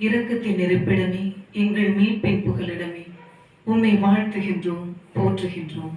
இரக்கத்தின் இருப்பிடமே எங்கள் மீட்பின் புகலிடமே. உம்மை வாழ்த்துகின்றோம் போற்றுகின்றோம்.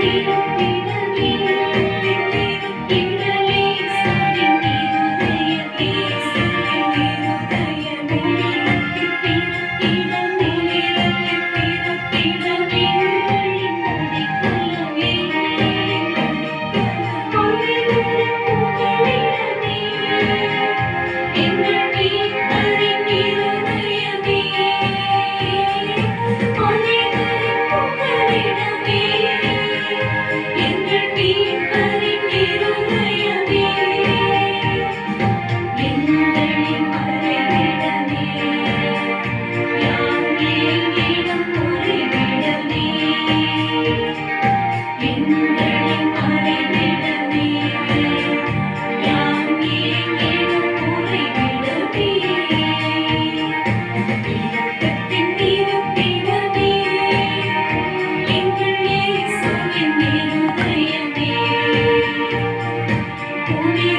mim. Only